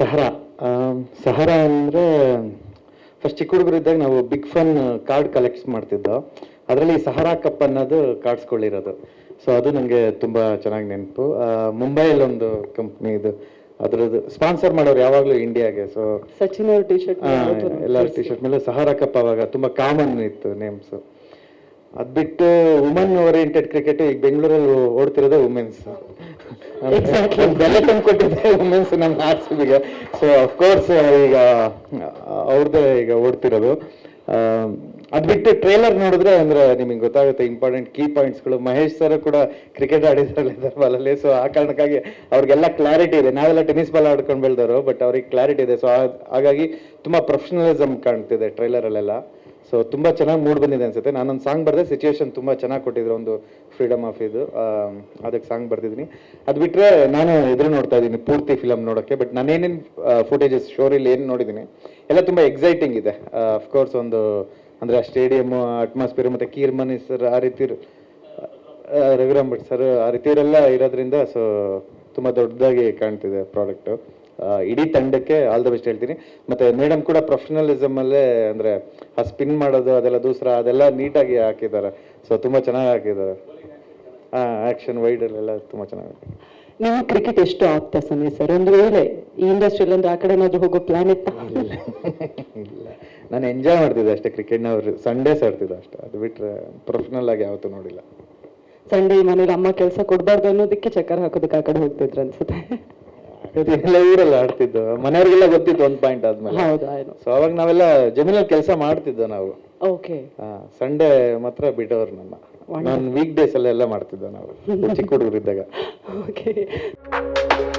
ಸಹರಾ ಸಹರಾ ಅಂದರೆ ಫಸ್ಟ್ ಚಿಕ್ಕ ಹುಡುಗರಿದ್ದಾಗ ನಾವು ಬಿಗ್ ಫನ್ ಕಾರ್ಡ್ ಕಲೆಕ್ಟ್ಸ್ ಮಾಡ್ತಿದ್ದೋ ಅದರಲ್ಲಿ ಸಹರಾ ಕಪ್ ಅನ್ನೋದು ಕಾರ್ಡ್ಸ್ಗಳಿರೋದು ಸೊ ಅದು ನನಗೆ ತುಂಬ ಚೆನ್ನಾಗಿ ನೆನಪು. ಮುಂಬೈಯಲ್ಲಿ ಒಂದು ಕಂಪ್ನಿ ಇದು ಅದರದ್ದು ಸ್ಪಾನ್ಸರ್ ಮಾಡೋರು ಯಾವಾಗಲೂ ಇಂಡಿಯಾಗೆ ಸೊ ಸಚಿನ್ ಅವ್ರ ಟಿ ಶರ್ಟ್ ಎಲ್ಲರ ಟಿ ಶರ್ಟ್ ಮೇಲೆ ಸಹಾರಾ ಕಪ್ ಅವಾಗ ತುಂಬ ಕಾಮನ್ ಇತ್ತು ನೇಮ್ಸ್ ಅದು ಬಿಟ್ಟು ವುಮನ್ ಓರಿಯೆಂಟೆಡ್ ಕ್ರಿಕೆಟ್ ಈಗ ಬೆಂಗಳೂರಲ್ಲಿ ಓಡ್ತಿರೋದೇ ವುಮೆನ್ಸ್ Exactly. ಬೆಲೆ ತಂದ್ಕೊಟ್ಟಿದ್ದೆ ವುಮೆನ್ಸ್ ನಮ್ಮ ಆರ್ ಸಿ ಅಫ್ಕೋರ್ಸ್ ಈಗ ಅವ್ರದ್ದೇ ಈಗ ಓಡ್ತಿರೋದು. ಅದು ಬಿಟ್ಟು ಟ್ರೇಲರ್ ನೋಡಿದ್ರೆ ಅಂದ್ರೆ ನಿಮಗೆ ಗೊತ್ತಾಗುತ್ತೆ ಇಂಪಾರ್ಟೆಂಟ್ ಕೀ ಪಾಯಿಂಟ್ಸ್ಗಳು ಮಹೇಶ್ ಸರ್ ಕೂಡ ಕ್ರಿಕೆಟ್ ಆಡಿದ್ರಲ್ಲ ಬಾಲಲ್ಲಿ. ಸೊ ಆ ಕಾರಣಕ್ಕಾಗಿ ಅವ್ರಿಗೆಲ್ಲ ಕ್ಲಾರಿಟಿ ಇದೆ. ನಾವೆಲ್ಲ ಟೆನ್ನಿಸ್ ಬಾಲ್ ಆಡ್ಕೊಂಡು ಬೆಳೆದವರು ಬಟ್ ಅವ್ರಿಗೆ ಕ್ಲಾರಿಟಿ ಇದೆ. ಸೊ ಹಾಗಾಗಿ ತುಂಬಾ ಪ್ರೊಫೆಷನಲಿಸಮ್ ಕಾಣ್ತಿದೆ ಟ್ರೈಲರ್ ಅಲ್ಲೆಲ್ಲ. ಸೊ ತುಂಬ ಚೆನ್ನಾಗಿ ಮೂಡ್ ಬಂದಿದೆ ಅನ್ಸುತ್ತೆ. ನಾನೊಂದು ಸಾಂಗ್ ಬರ್ದೆ ಸಿಚುವೇಶನ್ ತುಂಬ ಚೆನ್ನಾಗಿ ಕೊಟ್ಟಿದ್ರು ಒಂದು ಫ್ರೀಡಮ್ ಆಫ್ ಇದು. ಅದಕ್ಕೆ ಸಾಂಗ್ ಬರ್ದಿದ್ದೀನಿ. ಅದು ಬಿಟ್ಟರೆ ನಾನು ಎದುರು ನೋಡ್ತಾ ಇದ್ದೀನಿ ಪೂರ್ತಿ ಫಿಲಮ್ ನೋಡೋಕ್ಕೆ ಬಟ್ ನಾನೇನೇನು ಫುಟೇಜಸ್ ಶೋರಲ್ಲಿ ಏನು ನೋಡಿದ್ದೀನಿ, ಎಲ್ಲ ತುಂಬ ಎಕ್ಸೈಟಿಂಗ್ ಇದೆ. ಅಫ್ಕೋರ್ಸ್ ಒಂದು, ಅಂದರೆ ಆ ಸ್ಟೇಡಿಯಮ್ ಅಟ್ಮಾಸ್ಫಿಯರ್ ಮತ್ತೆ ಕೀರ್ಮನಿ ಸರ್ ಆ ರೀತಿ ರವಿರಾಮ್ ಭಟ್ ಸರ್ ಆ ರೀತಿಯವರೆಲ್ಲ ಇರೋದ್ರಿಂದ ಸೊ ತುಂಬ ದೊಡ್ಡದಾಗಿ ಕಾಣ್ತಿದೆ ಪ್ರಾಡಕ್ಟ್ ಇಡೀ ತಂಡಕ್ಕೆ ಆಲ್ ದ ಬೆಸ್ಟ್ ಹೇಳ್ತೀನಿ. ಮತ್ತೆ ಮೇಡಮ್ ಕೂಡ ಪ್ರೊಫೆಷನಲಿಸಮ್ ಅಲ್ಲೇ ಅಂದ್ರೆ ಆ ಸ್ಪಿನ್ ಮಾಡೋದು ಅದೆಲ್ಲ ದೂಸರ ಅದೆಲ್ಲ ನೀಟಾಗಿ ಹಾಕಿದ್ದಾರೆ. ಸೊ ತುಂಬಾ ಚೆನ್ನಾಗಿ ಹಾಕಿದ್ದಾರೆ. ಹಾ ಆಕ್ಷನ್ ವೈಡ್ ಅಲ್ಲೆಲ್ಲ ತುಂಬಾ ಚೆನ್ನಾಗಿ ನೀವು ಕ್ರಿಕೆಟ್ ಎಷ್ಟು ಆಗ್ತಾ ಸಮಯ ಸರ್ ಒಂದು ವೇಳೆ ಈ ಇಂಡಸ್ಟ್ರಿಯಲ್ಲಿ ಒಂದು ಆ ಕಡೆ ಏನಾದ್ರು ಹೋಗೋ ಪ್ಲಾನ್ ಇತ್ತಾ? ಇಲ್ಲ ನಾನು ಎಂಜಾಯ್ ಮಾಡ್ತಿದ್ದೆ ಅಷ್ಟೇ ಕ್ರಿಕೆಟ್ನ ಅವ್ರು ಸಂಡೇ ಆಡ್ತಿದ್ದೆ ಅಷ್ಟೇ. ಅದು ಬಿಟ್ಟರೆ ಪ್ರೊಫೆಷನಲ್ ಆಗಿ ಯಾವತ್ತೂ ನೋಡಿಲ್ಲ. ಸಂಡೇ ಮನೇಲಿ ಅಮ್ಮ ಕೆಲಸ ಕೊಡಬಾರ್ದು ಅನ್ನೋದಕ್ಕೆ ಚಕ್ಕರ್ ಹಾಕೋದಕ್ಕೆ ಆ ಕಡೆ ಹೋಗ್ತಿದ್ರು ಅನ್ಸುತ್ತೆ ಎಲ್ಲ ಊರೆಲ್ಲ ಆಡ್ತಿದ್ದು? ಮನೆಯವ್ರಿಗೆಲ್ಲ ಗೊತ್ತಿತ್ತು ಒಂದ್ ಪಾಯಿಂಟ್ ಆದ್ಮೇಲೆ. ಹೌದಾ ಏನು ಸೊ ಅವಾಗ ನಾವೆಲ್ಲ ಜಮೀನಲ್ಲಿ ಕೆಲಸ ಮಾಡ್ತಿದ್ದ ನಾವು. ಓಕೆ. ಸಂಡೇ ಮಾತ್ರ ಬಿಡೋರು ನಮ್ಮ. ನಾನು ವೀಕ್ ಡೇಸ್ ಅಲ್ಲೆಲ್ಲ ಮಾಡ್ತಿದ್ದ ನಾವು ಚಿಕ್ಕ ಹುಡುಗರಿದ್ದಾಗ ಓಕೆ